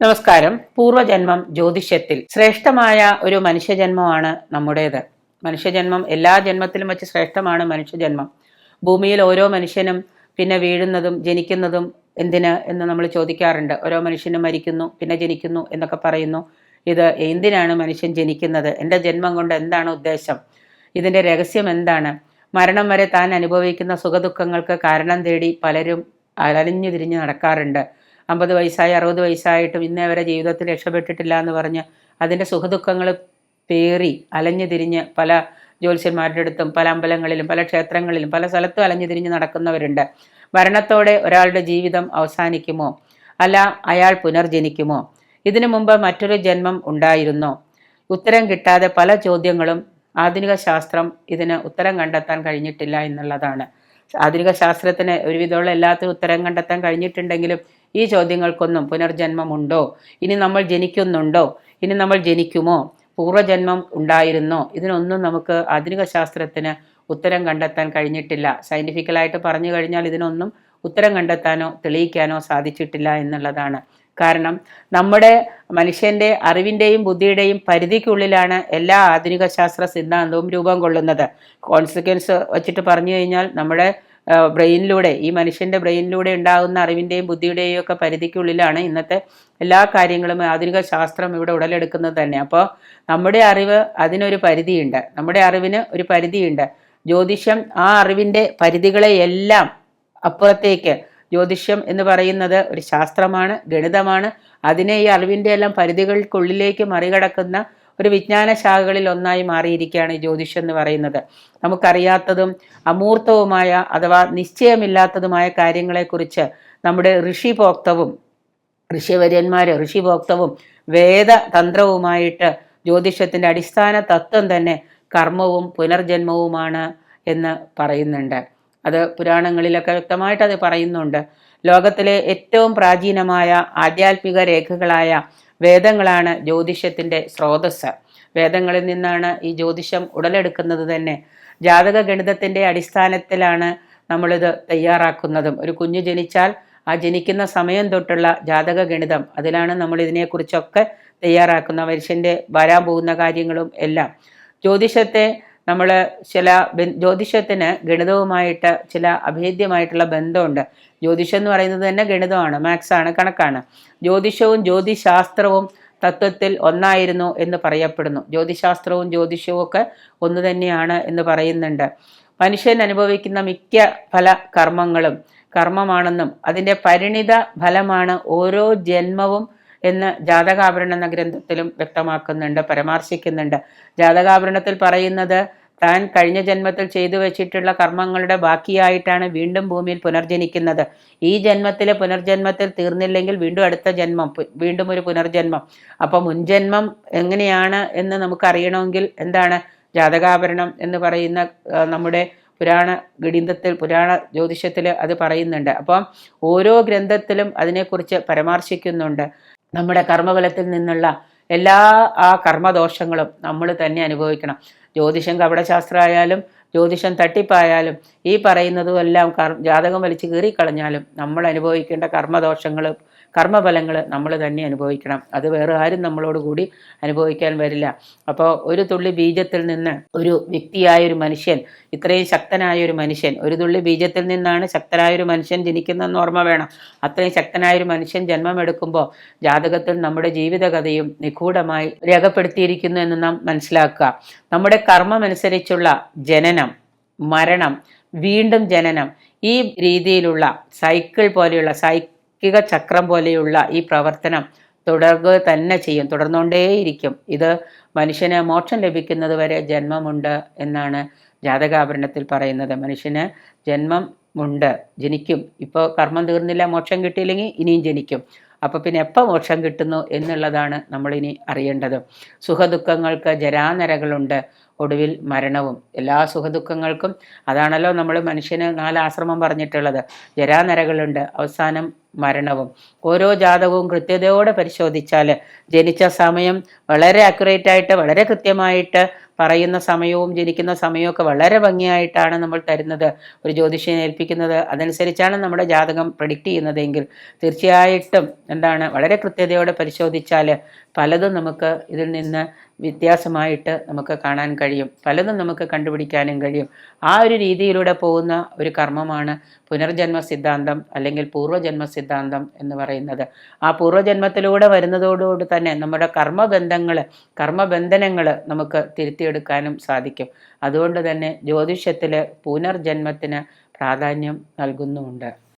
നമസ്കാരം. പൂർവജന്മം ജ്യോതിഷ്യത്തിൽ ശ്രേഷ്ഠമായ ഒരു മനുഷ്യജന്മമാണ് നമ്മുടേത്. മനുഷ്യജന്മം എല്ലാ ജന്മത്തിലും വെച്ച് ശ്രേഷ്ഠമാണ് മനുഷ്യജന്മം. ഭൂമിയിൽ ഓരോ മനുഷ്യനും പിന്നെ വീഴുന്നതും ജനിക്കുന്നതും എന്തിന് എന്ന് നമ്മൾ ചോദിക്കാറുണ്ട്. ഓരോ മനുഷ്യനും മരിക്കുന്നു പിന്നെ ജനിക്കുന്നു എന്നൊക്കെ പറയുന്നു. ഇത് എന്തിനാണ് മനുഷ്യൻ ജനിക്കുന്നത്? എന്റെ ജന്മം കൊണ്ട് എന്താണ് ഉദ്ദേശം? ഇതിന്റെ രഹസ്യം എന്താണ്? മരണം വരെ താൻ അനുഭവിക്കുന്ന സുഖദുഃഖങ്ങൾക്ക് കാരണം തേടി പലരും അലഞ്ഞു തിരിഞ്ഞ് നടക്കാറുണ്ട്. അമ്പത് വയസ്സായി അറുപത് വയസ്സായിട്ടും ഇന്നേ വരെ ജീവിതത്തിൽ രക്ഷപ്പെട്ടിട്ടില്ല എന്ന് പറഞ്ഞ് അതിന്റെ സുഖദുഃഖങ്ങൾ പേറി അലഞ്ഞു തിരിഞ്ഞ് പല ജ്യോത്സ്യന്മാരുടെ അടുത്തും പല അമ്പലങ്ങളിലും പല ക്ഷേത്രങ്ങളിലും പല സ്ഥലത്തും അലഞ്ഞു തിരിഞ്ഞ് നടക്കുന്നവരുണ്ട്. മരണത്തോടെ ഒരാളുടെ ജീവിതം അവസാനിക്കുമോ? അല്ല അയാൾ പുനർജനിക്കുമോ? ഇതിനു മുമ്പ് മറ്റൊരു ജന്മം ഉണ്ടായിരുന്നോ? ഉത്തരം കിട്ടാതെ പല ചോദ്യങ്ങളും ആധുനിക ശാസ്ത്രം ഇതിന് ഉത്തരം കണ്ടെത്താൻ കഴിഞ്ഞിട്ടില്ല എന്നുള്ളതാണ്. ആധുനിക ശാസ്ത്രത്തിന് ഒരുവിധമുള്ള എല്ലാത്തിനും ഉത്തരം കണ്ടെത്താൻ കഴിഞ്ഞിട്ടുണ്ടെങ്കിലും ഈ ചോദ്യങ്ങൾക്കൊന്നും പുനർജന്മമുണ്ടോ? ഇനി നമ്മൾ ജനിക്കുന്നുണ്ടോ? ഇനി നമ്മൾ ജനിക്കുമോ? പൂർവജന്മം ഉണ്ടായിരുന്നോ? ഇതിനൊന്നും നമുക്ക് ആധുനിക ശാസ്ത്രത്തിന് ഉത്തരം കണ്ടെത്താൻ കഴിഞ്ഞിട്ടില്ല. സയന്റിഫിക്കലായിട്ട് പറഞ്ഞു കഴിഞ്ഞാൽ ഇതിനൊന്നും ഉത്തരം കണ്ടെത്താനോ തെളിയിക്കാനോ സാധിച്ചിട്ടില്ല എന്നുള്ളതാണ്. കാരണം നമ്മുടെ മനുഷ്യന്റെ അറിവിന്റെയും ബുദ്ധിയുടെയും പരിധിക്കുള്ളിലാണ് എല്ലാ ആധുനിക ശാസ്ത്ര സിദ്ധാന്തവും രൂപം കൊള്ളുന്നത്. കോൺസിക്വൻസ് വച്ചിട്ട് പറഞ്ഞു കഴിഞ്ഞാൽ നമ്മുടെ ബ്രെയിനിലൂടെ ഈ മനുഷ്യന്റെ ബ്രെയിനിലൂടെ ഉണ്ടാകുന്ന അറിവിന്റെയും ബുദ്ധിയുടെയും ഒക്കെ പരിധിക്കുള്ളിലാണ് ഇന്നത്തെ എല്ലാ കാര്യങ്ങളും ആധുനിക ശാസ്ത്രം ഇവിടെ ഉടലെടുക്കുന്നത് തന്നെ. അപ്പോൾ നമ്മുടെ അറിവ് അതിനൊരു പരിധിയുണ്ട്. നമ്മുടെ അറിവിന് ഒരു പരിധിയുണ്ട്. ജ്യോതിഷം ആ അറിവിന്റെ പരിധികളെയെല്ലാം അപ്പുറത്തേക്ക് ജ്യോതിഷ്യം എന്ന് പറയുന്നത് ഒരു ശാസ്ത്രമാണ് ഗണിതമാണ്. അതിനെ ഈ അറിവിന്റെ എല്ലാം പരിധികൾക്കുള്ളിലേക്ക് മറികടക്കുന്ന ഒരു വിജ്ഞാന ശാഖകളിൽ ഒന്നായി മാറിയിരിക്കുകയാണ് ഈ ജ്യോതിഷം എന്ന് പറയുന്നത്. നമുക്കറിയാത്തതും അമൂർത്തവുമായ അഥവാ നിശ്ചയമില്ലാത്തതുമായ കാര്യങ്ങളെക്കുറിച്ച് നമ്മുടെ ഋഷിഭോക്തവും ഋഷിവര്യന്മാർ ഋഷിഭോക്തവും വേദതന്ത്രവുമായിട്ട് ജ്യോതിഷത്തിന്റെ അടിസ്ഥാന തത്വം തന്നെ കർമ്മവും പുനർജന്മവുമാണ് എന്ന് പറയുന്നുണ്ട്. അത് പുരാണങ്ങളിലൊക്കെ വ്യക്തമായിട്ട് അത് പറയുന്നുണ്ട്. ലോകത്തിലെ ഏറ്റവും പ്രാചീനമായ ആധ്യാത്മിക രേഖകളായ വേദങ്ങളാണ് ജ്യോതിഷത്തിന്റെ സ്രോതസ് വേദങ്ങളിൽ നിന്നാണ് ഈ ജ്യോതിഷം ഉടലെടുക്കുന്നത് തന്നെ. ജാതക ഗണിതത്തിന്റെ അടിസ്ഥാനത്തിലാണ് നമ്മളിത് തയ്യാറാക്കുന്നതും. ഒരു കുഞ്ഞു ജനിച്ചാൽ ആ ജനിക്കുന്ന സമയം തൊട്ടുള്ള ജാതക ഗണിതം. അതിലാണ് നമ്മൾ ഇതിനെക്കുറിച്ചൊക്കെ തയ്യാറാക്കുന്ന മനുഷ്യന്റെ വരാൻ പോകുന്ന കാര്യങ്ങളും എല്ലാം. ജ്യോതിഷത്തെ നമ്മൾ ചില ജ്യോതിഷത്തിന് ഗണിതവുമായിട്ട് ചില അഭേദ്യമായിട്ടുള്ള ബന്ധമുണ്ട്. ജ്യോതിഷം എന്ന് പറയുന്നത് തന്നെ ഗണിതമാണ് മാത്സാണ് കണക്കാണ്. ജ്യോതിഷവും ജ്യോതിശാസ്ത്രവും തത്വത്തിൽ ഒന്നായിരുന്നു എന്ന് പറയപ്പെടുന്നു. ജ്യോതിശാസ്ത്രവും ജ്യോതിഷവും ഒക്കെ ഒന്ന് തന്നെയാണ് എന്ന് പറയുന്നുണ്ട്. മനുഷ്യൻ അനുഭവിക്കുന്ന മിക്ക ഫല കർമ്മങ്ങളും കർമ്മമാണെന്നും അതിന്റെ പരിണിത ഫലമാണ് ഓരോ ജന്മവും എന്ന് ജാതകാഭരണ എന്ന ഗ്രന്ഥത്തിലും വ്യക്തമാക്കുന്നുണ്ട് പരാമർശിക്കുന്നുണ്ട്. ജാതകാഭരണത്തിൽ പറയുന്നത് താൻ കഴിഞ്ഞ ജന്മത്തിൽ ചെയ്തു വെച്ചിട്ടുള്ള കർമ്മങ്ങളുടെ ബാക്കിയായിട്ടാണ് വീണ്ടും ഭൂമിയിൽ പുനർജനിക്കുന്നത്. ഈ ജന്മത്തിലെ പുനർജന്മത്തിൽ തീർന്നില്ലെങ്കിൽ വീണ്ടും അടുത്ത ജന്മം വീണ്ടും ഒരു പുനർജന്മം. അപ്പോൾ മുൻജന്മം എങ്ങനെയാണ് എന്ന് നമുക്ക് അറിയണമെങ്കിൽ എന്താണ് ജാതകാഭരണം എന്ന് പറയുന്ന നമ്മുടെ പുരാണ ഗണിതത്തിൽ പുരാണ ജ്യോതിഷത്തിൽ അത് പറയുന്നുണ്ട്. അപ്പം ഓരോ ഗ്രന്ഥത്തിലും അതിനെക്കുറിച്ച് പരാമർശിക്കുന്നുണ്ട്. നമ്മുടെ കർമ്മബലത്തിൽ നിന്നുള്ള എല്ലാ ആ കർമ്മദോഷങ്ങളും നമ്മൾ തന്നെ അനുഭവിക്കണം. ജ്യോതിഷം കപടശാസ്ത്രമായാലും ജ്യോതിഷം തട്ടിപ്പായാലും ഈ പറയുന്നതും എല്ലാം കർ ജാതകം വലിച്ചു കീറിക്കളഞ്ഞാലും നമ്മൾ അനുഭവിക്കേണ്ട കർമ്മദോഷങ്ങളും കർമ്മഫലങ്ങൾ നമ്മൾ തന്നെ അനുഭവിക്കണം. അത് വേറെ ആരും നമ്മളോട് കൂടി അനുഭവിക്കാൻ വരില്ല. അപ്പോൾ ഒരു തുള്ളി ബീജത്തിൽ നിന്ന് ഒരു വ്യക്തിയായ ഒരു മനുഷ്യൻ ഇത്രയും ശക്തനായ ഒരു മനുഷ്യൻ ഒരു തുള്ളി ബീജത്തിൽ നിന്നാണ് ശക്തനായ ഒരു മനുഷ്യൻ ജനിക്കുന്നതെന്ന് ഓർമ്മ വേണം. അത്രയും ശക്തനായ ഒരു മനുഷ്യൻ ജന്മമെടുക്കുമ്പോൾ ജാതകത്തിൽ നമ്മുടെ ജീവിതകഥയും നിഗൂഢമായി രേഖപ്പെടുത്തിയിരിക്കുന്നു എന്ന് നാം മനസ്സിലാക്കുക. നമ്മുടെ കർമ്മമനുസരിച്ചുള്ള ജനനം മരണം വീണ്ടും ജനനം ഈ രീതിയിലുള്ള സൈക്കിൾ പോലെയുള്ള സൈക്കിൾ ലൗകിക ചക്രം പോലെയുള്ള ഈ പ്രവർത്തനം തുടരുക തന്നെ ചെയ്യും തുടർന്നുകൊണ്ടേയിരിക്കും. ഇത് മനുഷ്യന് മോക്ഷം ലഭിക്കുന്നത് വരെ ജന്മമുണ്ട് എന്നാണ് ജാതകാഭരണത്തിൽ പറയുന്നത്. മനുഷ്യന് ജന്മം ഉണ്ട് ജനിക്കും. ഇപ്പോൾ കർമ്മം തീർന്നില്ല മോക്ഷം കിട്ടിയില്ലെങ്കിൽ ഇനിയും ജനിക്കും. അപ്പോൾ പിന്നെ എപ്പോൾ മോക്ഷം കിട്ടുന്നു എന്നുള്ളതാണ് നമ്മളിനി അറിയേണ്ടത്. സുഖദുഃഖങ്ങൾക്ക് ജരാനരകളുണ്ട്. ഒടുവിൽ മരണവും. എല്ലാ സുഖദുഃഖങ്ങൾക്കും അതാണല്ലോ നമ്മൾ മനുഷ്യന് നാലാശ്രമം പറഞ്ഞിട്ടുള്ളത്. ജരാനരകളുണ്ട് അവസാനം മരണവും. ഓരോ ജാതകവും കൃത്യതയോടെ പരിശോധിച്ചാൽ ജനിച്ച സമയം വളരെ അക്യുറേറ്റ് ആയിട്ട് വളരെ കൃത്യമായിട്ട് പറയുന്ന സമയവും ജനിക്കുന്ന സമയവും ഒക്കെ വളരെ ഭംഗിയായിട്ടാണ് നമ്മൾ തരുന്നത്. ഒരു ജ്യോതിഷനെ ഏൽപ്പിക്കുന്നത്. അതനുസരിച്ചാണ് നമ്മുടെ ജാതകം പ്രഡിക്റ്റ് ചെയ്യുന്നതെങ്കിൽ തീർച്ചയായിട്ടും എന്താണ് വളരെ കൃത്യതയോടെ പരിശോധിച്ചാൽ പലതും നമുക്ക് ഇതിൽ നിന്ന് വ്യത്യാസമായിട്ട് നമുക്ക് കാണാൻ കഴിയും. പലതും നമുക്ക് കണ്ടുപിടിക്കാനും കഴിയും. ആ ഒരു രീതിയിലൂടെ പോകുന്ന ഒരു കർമ്മമാണ് പുനർജന്മ സിദ്ധാന്തം അല്ലെങ്കിൽ പൂർവജന്മ സിദ്ധാന്തം എന്ന് പറയുന്നത്. ആ പൂർവജന്മത്തിലൂടെ വരുന്നതോടുകൂടി തന്നെ നമ്മുടെ കർമ്മബന്ധങ്ങൾ കർമ്മബന്ധനങ്ങൾ നമുക്ക് തിരുത്തിയെടുക്കാനും സാധിക്കും. അതുകൊണ്ട് തന്നെ ജ്യോതിഷത്തിൽ പുനർജന്മത്തിന് പ്രാധാന്യം നൽകുന്നുമുണ്ട്.